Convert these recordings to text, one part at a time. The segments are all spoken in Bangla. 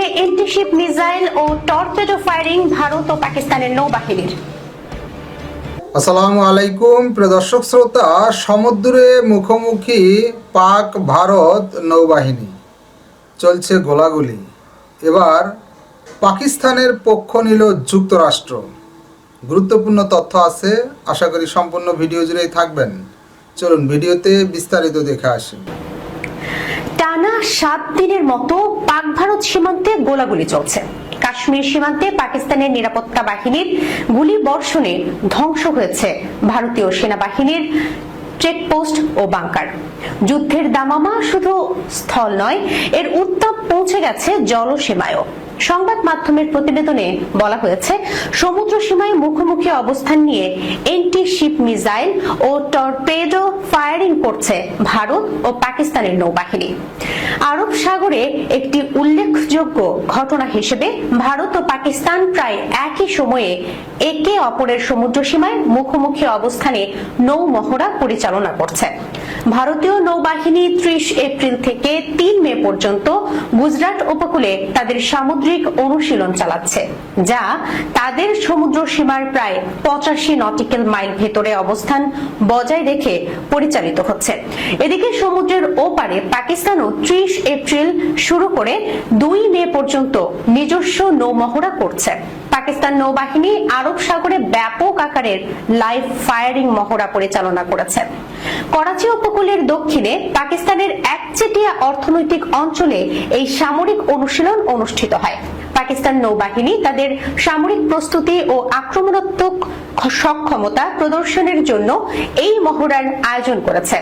সমুদ্রে এন্টিশিপ মিসাইল ও টর্পেডো ফায়ারিং ভারত ও পাকিস্তানের নৌবাহিনীর। আসসালামু আলাইকুম, প্রিয় দর্শক শ্রোতা, সমুদ্রে মুখোমুখি পাক ভারত নৌবাহিনী। চলছে গোলাগুলি। এবার পাকিস্তানের পক্ষ নিল যুক্তরাষ্ট্র। গুরুত্বপূর্ণ তথ্য আছে, আশা করি সম্পূর্ণ ভিডিও জুড়েই থাকবেন। চলুন ভিডিওতে বিস্তারিত দেখে আসি। টানা সাত দিনের মতো পাক ভারত সীমান্তে গোলাগুলি চলছে। কাশ্মীর সীমান্তে পাকিস্তানের নিরাপত্তা বাহিনীর গুলি বর্ষণে ধ্বংস হয়েছে ভারতীয় সেনাবাহিনীর চেকপোস্ট ও বাংকার। যুদ্ধের দামামা শুধু স্থল নয়, এর উত্তাপ পৌঁছে গেছে জলসীমায়ও। সংবাদ মাধ্যমের প্রতিবেদনে বলা হয়েছে, সমুদ্র সীমায় মুখোমুখি অবস্থান নিয়ে এন্টি শিপ মিসাইল ও টর্পেডো ফায়ারিং করছে ভারত ও পাকিস্তানের নৌবাহিনী। আরব সাগরে একটি উল্লেখযোগ্য ঘটনা হিসেবে ভারত ও পাকিস্তান প্রায় একই সময়ে একে অপরের সমুদ্র সীমায় মুখোমুখি অবস্থানে নৌ মহড়া পরিচালনা করছে। ভারতীয় নৌবাহিনী ত্রিশ এপ্রিল থেকে তিন মে পর্যন্ত গুজরাট উপকূলে তাদের সামুদ্রিক অনুশীলন চালাচ্ছে, যা তাদের সমুদ্র সীমার প্রায় পঁচাশি নটিক্যাল মাইল ভেতরে অবস্থান বজায় রেখে পরিচালিত হচ্ছে। এদিকে সমুদ্রের ওপারে পাকিস্তানও ত্রিশ এপ্রিল শুরু করে দুই মে পর্যন্ত নিজস্ব নৌমহড়া করছে। পাকিস্তান নৌবাহিনী আরব সাগরে ব্যাপক আকারের লাইভ ফায়ারিং মহড়া পরিচালনা করেছে। করাচি উপকূলের দক্ষিণে পাকিস্তানের একচেটিয়া অর্থনৈতিক অঞ্চলে এই সামরিক অনুশীলন অনুষ্ঠিত হয়। পাকিস্তান নৌবাহিনী তাদের সামরিক প্রস্তুতি ও আক্রমণাত্মক সক্ষমতা প্রদর্শনের জন্য এই মহড়ার আয়োজন করেছে।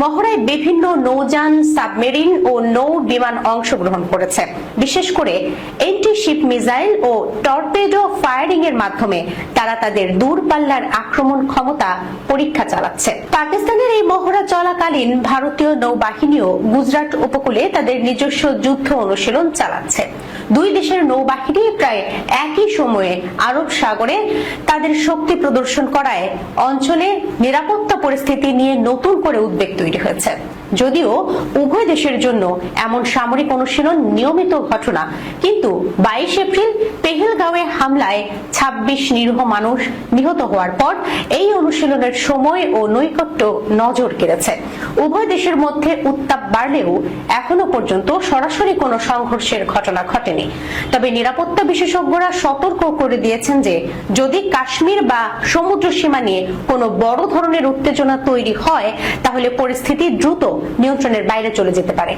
মহড়ায় বিভিন্ন নৌযান, সাবমেরিন ও নৌ বিমান অংশগ্রহণ করেছে। বিশেষ করে এন্টি শিপ মিসাইল ও টর্পেডো ফায়ারিং এর মাধ্যমে তারা তাদের দূরপাল্লার আক্রমণ ক্ষমতা পরীক্ষা চালাচ্ছে। পাকিস্তানের এই মহড়া চলাকালীন ভারতীয় নৌবাহিনীও গুজরাট উপকূলে তাদের নিজস্ব যুদ্ধ অনুশীলন চালাচ্ছে। দুই দেশের নৌবাহিনী প্রায় একই সময়ে আরব সাগরে তাদের শক্তি প্রদর্শন করায় অঞ্চলে নিরাপত্তা পরিস্থিতি নিয়ে নতুন করে উদ্বেগ তৈরি হয়েছে। যদিও উভয় দেশের জন্য এমন সামরিক অনুশীলন নিয়মিত ঘটনা, কিন্তু বাইশ এপ্রিল পেহেলগাঁওয়ে হামলায় ২৬ নিরীহ মানুষ নিহত হওয়ার পর এই অনুশীলনের সময় ও নৈকট্য নজর কেড়েছে। উভয় দেশের মধ্যে উত্তাপ বাড়লেও এখনও পর্যন্ত সরাসরি কোনো সংঘর্ষের ঘটনা ঘটেনি। তবে নিরাপত্তা বিশেষজ্ঞরা সতর্ক করে দিয়েছেন যে, যদি কাশ্মীর বা সমুদ্র সীমা নিয়ে কোনো বড় ধরনের উত্তেজনা তৈরি হয়, তাহলে পরিস্থিতি দ্রুত নিয়ন্ত্রণের বাইরে চলে যেতে পারে।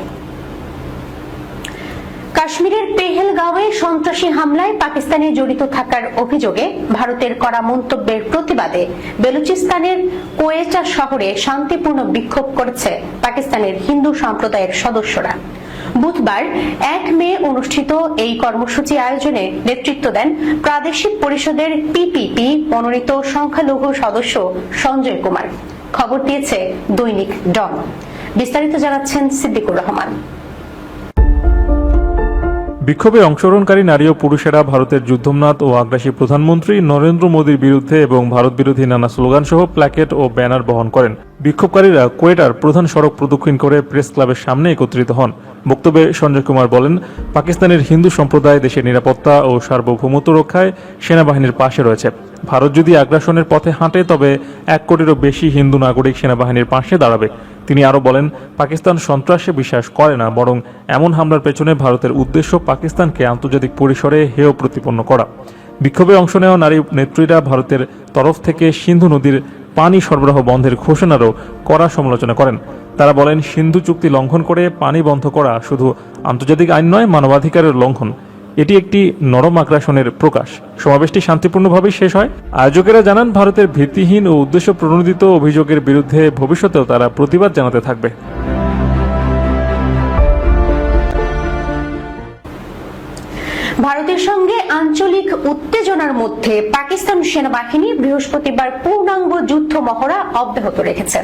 কাশ্মীরের পেহেলগাঁওয়ে সন্ত্রাসী হামলায় পাকিস্তানে জড়িত থাকার অভিযোগে ভারতের করা মন্তব্যের প্রতিবাদে বেলুচিস্তানের কোয়েটা শহরে শান্তিপূর্ণ বিক্ষোভ করেছে পাকিস্তানের হিন্দু সম্প্রদায়ের সদস্যরা। বুধবার এক মে অনুষ্ঠিত এই কর্মসূচি আয়োজনে নেতৃত্ব দেন প্রাদেশিক পরিষদের পিপিপি মনোনীত সংখ্যালঘু সদস্য সঞ্জয় কুমার। খবর দিয়েছে দৈনিক ডন। বিস্তারিত জানাচ্ছেন সিদ্দিকুর রহমান। বিক্ষোভে অংশগ্রহণকারী নারী ও পুরুষেরা ভারতের যুদ্ধমনাথ ও আগ্রাসী প্রধানমন্ত্রী নরেন্দ্র মোদীর বিরুদ্ধে এবং ভারত বিরোধী নানা স্লোগান সহ প্ল্যাকেট ও ব্যানার বহন করেন। বিক্ষোভকারীরা কোয়েটার প্রধান সড়ক প্রদক্ষিণ করে প্রেস ক্লাবের সামনে একত্রিত হন। বক্তব্যে সঞ্জয় কুমার বলেন, পাকিস্তানের হিন্দু সম্প্রদায় দেশের নিরাপত্তা ও সার্বভৌমত্ব রক্ষায় সেনাবাহিনীর পাশে রয়েছে। ভারত যদি আগ্রাসনের পথে হাঁটে, তবে এক কোটিরও বেশি হিন্দু নাগরিক সেনাবাহিনীর পাশে দাঁড়াবে। তিনি আরও বলেন, পাকিস্তান সন্ত্রাসে বিশ্বাস করে না, বরং এমন হামলার পেছনে ভারতের উদ্দেশ্য পাকিস্তানকে আন্তর্জাতিক পরিসরে হেয় প্রতিপন্ন করা। বিক্ষোভে অংশ নেওয়া নারী নেত্রীরা ভারতের তরফ থেকে সিন্ধু নদীর পানি সরবরাহ বন্ধের ঘোষণারও কড়া সমালোচনা করেন। তারা বলেন, সিন্ধু চুক্তি লঙ্ঘন করে পানি বন্ধ করা শুধু আন্তর্জাতিক আইন নয়, মানবাধিকারের লঙ্ঘন। এটি একটি নরম আগ্রাসনের প্রকাশ। সমাবেশটি শান্তিপূর্ণভাবেই শেষ হয়। আয়োজকেরা জানান, ভারতের ভিত্তিহীন ও উদ্দেশ্য প্রণোদিত অভিযোগের বিরুদ্ধে ভবিষ্যতেও তারা প্রতিবাদ জানাতে থাকবে। ভারতের সঙ্গে আঞ্চলিক উত্তেজনার মধ্যে পাকিস্তান সেনাবাহিনী বৃহস্পতিবার পূর্ণাঙ্গ যুদ্ধ মহড়া অব্যাহত রেখেছে।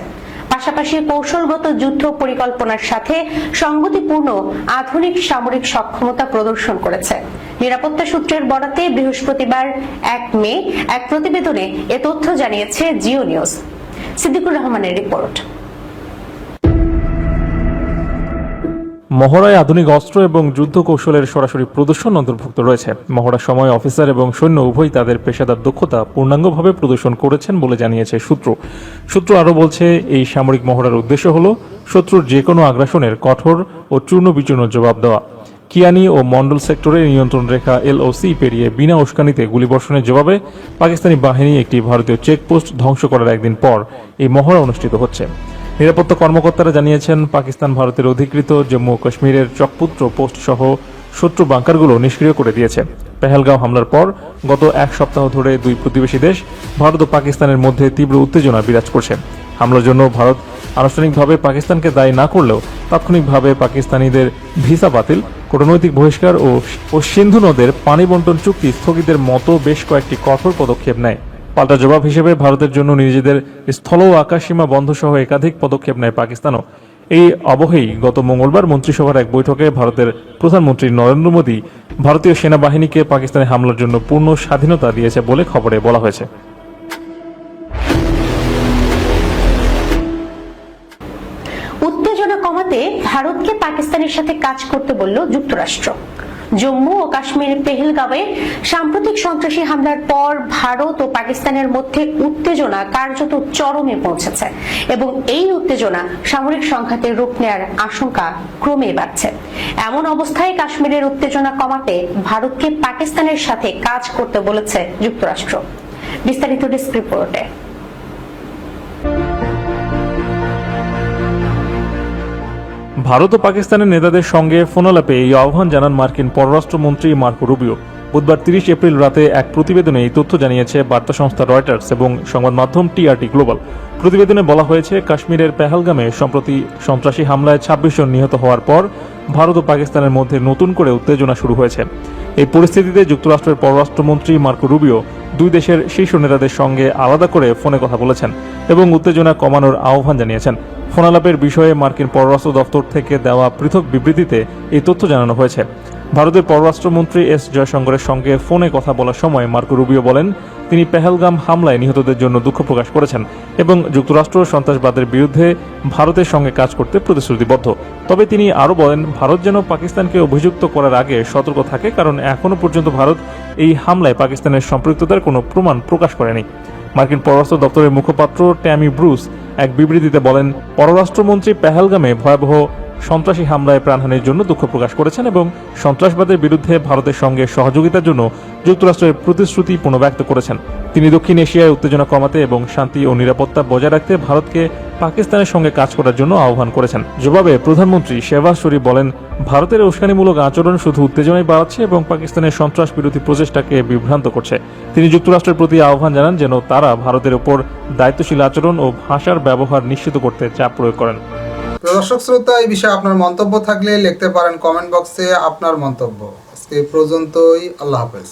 পাশাপাশি কৌশলগত যুদ্ধ পরিকল্পনার সাথে সংগতিপূর্ণ আধুনিক সামরিক সক্ষমতা প্রদর্শন করেছে। নিরাপত্তা সূত্রের বরাতে বৃহস্পতিবার এক মে এক প্রতিবেদনে এ তথ্য জানিয়েছে জিও নিউজ। সিদ্দিকুর রহমানের রিপোর্ট। মহড়ায় আধুনিক অস্ত্র এবং যুদ্ধ কৌশলের সরাসরি প্রদর্শন অন্তর্ভুক্ত রয়েছে। মহড়ার সময় অফিসার এবং সৈন্য উভয়ই তাদের পেশাদার দক্ষতা পূর্ণাঙ্গভাবে প্রদর্শন করেছেন বলে জানিয়েছে সূত্র। সূত্র আরও বলছে, এই সামরিক মহড়ার উদ্দেশ্য হল শত্রুর যে কোনো আগ্রাসনের কঠোর ও চূর্ণ বিচূর্ণ জবাব দেওয়া। কিয়ানি ও মন্ডল সেক্টরের নিয়ন্ত্রণ রেখা এলওসি পেরিয়ে বিনা উস্কানিতে গুলিবর্ষণের জবাবে পাকিস্তানি বাহিনী একটি ভারতীয় চেকপোস্ট ধ্বংস করার একদিন পর এই মহড়া অনুষ্ঠিত হচ্ছে। নিরাপত্তা কর্মকর্তারা জানিয়েছেন, পাকিস্তান ভারতের অধিকৃত জম্মু ও কাশ্মীরের চকপুত্র পোস্ট সহ শত্রু বাংকারগুলো নিষ্ক্রিয় করে দিয়েছে। পেহেলগাঁও হামলার পর গত এক সপ্তাহ ধরে দুই প্রতিবেশী দেশ, ভারত ও পাকিস্তানের মধ্যে তীব্র উত্তেজনা বিরাজ করছে। হামলার জন্য ভারত আনুষ্ঠানিকভাবে পাকিস্তানকে দায়ী না করলেও তাৎক্ষণিকভাবে পাকিস্তানিদের ভিসা বাতিল, কূটনৈতিক বহিষ্কার ও সিন্ধু নদের পানি বন্টন চুক্তি স্থগিতের মতো বেশ কয়েকটি কঠোর পদক্ষেপ নেয়। পাল্টা জবাব হিসেবে ভারতের জন্য নিজেদের স্থল ও আকাশ সীমা বন্ধ সহ একাধিক পদক্ষেপ নেয় পাকিস্তানও। এই অবহেই গত মঙ্গলবার মন্ত্রিসভার এক বৈঠকে ভারতের প্রধানমন্ত্রী নরেন্দ্র মোদী ভারতীয় সেনাবাহিনীকে পাকিস্তানে হামলার জন্য পূর্ণ স্বাধীনতা দিয়েছে বলে খবরে বলা হয়েছে। উত্তেজনা কমাতে ভারতকে পাকিস্তানের সাথে কাজ করতে বলল যুক্তরাষ্ট্র। জম্মু ও কাশ্মীরের পেহেলগাঁওয়ে সাম্প্রতিক সন্ত্রাসী হামলার পর ভারত ও পাকিস্তানের মধ্যে উত্তেজনা কার্যত চরমে পৌঁছেছে এবং এই উত্তেজনা সামরিক সংঘাতের রূপ নেয়ার আশঙ্কা ক্রমে বাড়ছে। এমন অবস্থায় কাশ্মীরের উত্তেজনা কমাতে ভারতকে পাকিস্তানের সাথে কাজ করতে বলেছে যুক্তরাষ্ট্র। বিস্তারিত ডেস্ক রিপোর্টে। ভারত ও পাকিস্তানের নেতাদের সঙ্গে ফোনালাপে এই আহ্বান জানান মার্কিন পররাষ্ট্রমন্ত্রী মার্কো রুবিও। বুধবার তিরিশ এপ্রিল রাতে এক প্রতিবেদনে এই তথ্য জানিয়েছে বার্তা সংস্থা রয়টার্স এবং সংবাদ মাধ্যম টিআরটি গ্লোবাল। প্রতিবেদনে বলা হয়েছে, কাশ্মীরের পেহালগামে সম্প্রতি সন্ত্রাসী হামলায় ছাব্বিশ জন নিহত হওয়ার পর ভারত ও পাকিস্তানের মধ্যে নতুন করে উত্তেজনা শুরু হয়েছে। এই পরিস্থিতিতে যুক্তরাষ্ট্রের পররাষ্ট্রমন্ত্রী মার্কো রুবিও দুই দেশের শীর্ষ নেতাদের সঙ্গে আলাদা করে ফোনে কথা বলেছেন এবং উত্তেজনা কমানোর আহ্বান জানিয়েছেন। ফোনালাপের বিষয়ে মার্কিন পররাষ্ট্র দপ্তর থেকে দেওয়া পৃথক বিবৃতিতে এই তথ্য জানানো হয়েছে। ভারতের পররাষ্ট্রমন্ত্রী এস জয়শঙ্করের সঙ্গে ফোনে কথা বলার সময় মার্কো রুবিও বলেন তিনি পেহেলগাম হামলায় নিহতদের জন্য দুঃখ প্রকাশ করেছেন এবং যুক্তরাষ্ট্র সন্ত্রাসবাদের বিরুদ্ধে ভারতের সঙ্গে কাজ করতে প্রতিশ্রুতিবদ্ধ। তবে তিনি আরও বলেন, ভারত যেন পাকিস্তানকে অভিযুক্ত করার আগে সতর্ক থাকে, কারণ এখনও পর্যন্ত ভারত এই হামলায় পাকিস্তানের সম্পৃক্ততার কোনো প্রমাণ প্রকাশ করেনি। মার্কিন পররাষ্ট্র দপ্তরের মুখপাত্র ট্যামি ব্রুস এক বিবৃতিতে বলেন, পররাষ্ট্রমন্ত্রী পেহেলগামে ভয়াবহ সন্ত্রাসী হামলায় প্রাণহানির জন্য দুঃখ প্রকাশ করেছেন এবং সন্ত্রাসবাদের বিরুদ্ধে ভারতের সঙ্গে সহযোগিতার জন্য যুক্তরাষ্ট্রের প্রতিশ্রুতি পুনর্ব্যক্ত করেছেন। তিনি দক্ষিণ এশিয়ায় উত্তেজনা কমাতে এবং শান্তি ও নিরাপত্তা বজায় রাখতে ভারতকে পাকিস্তানের সঙ্গে কাজ করার জন্য আহ্বান করেছেন। জবাবে প্রধানমন্ত্রী শেহবাজ শরীফ বলেন, ভারতের উস্কানিমূলক আচরণ শুধু উত্তেজনাই বাড়াচ্ছে এবং পাকিস্তানের সন্ত্রাস বিরোধী প্রচেষ্টাকে বিভ্রান্ত করছে। তিনি যুক্তরাষ্ট্রের প্রতি আহ্বান জানান যেন তারা ভারতের উপর দায়িত্বশীল আচরণ ও ভাষার ব্যবহার নিশ্চিত করতে চাপ প্রয়োগ করেন। দর্শক শ্রোতা, এই বিষয়ে আপনার মন্তব্য থাকলে লিখতে পারেন কমেন্ট বক্সে আপনার মন্তব্য। আজকে পর্যন্তই, আল্লাহ হাফেজ।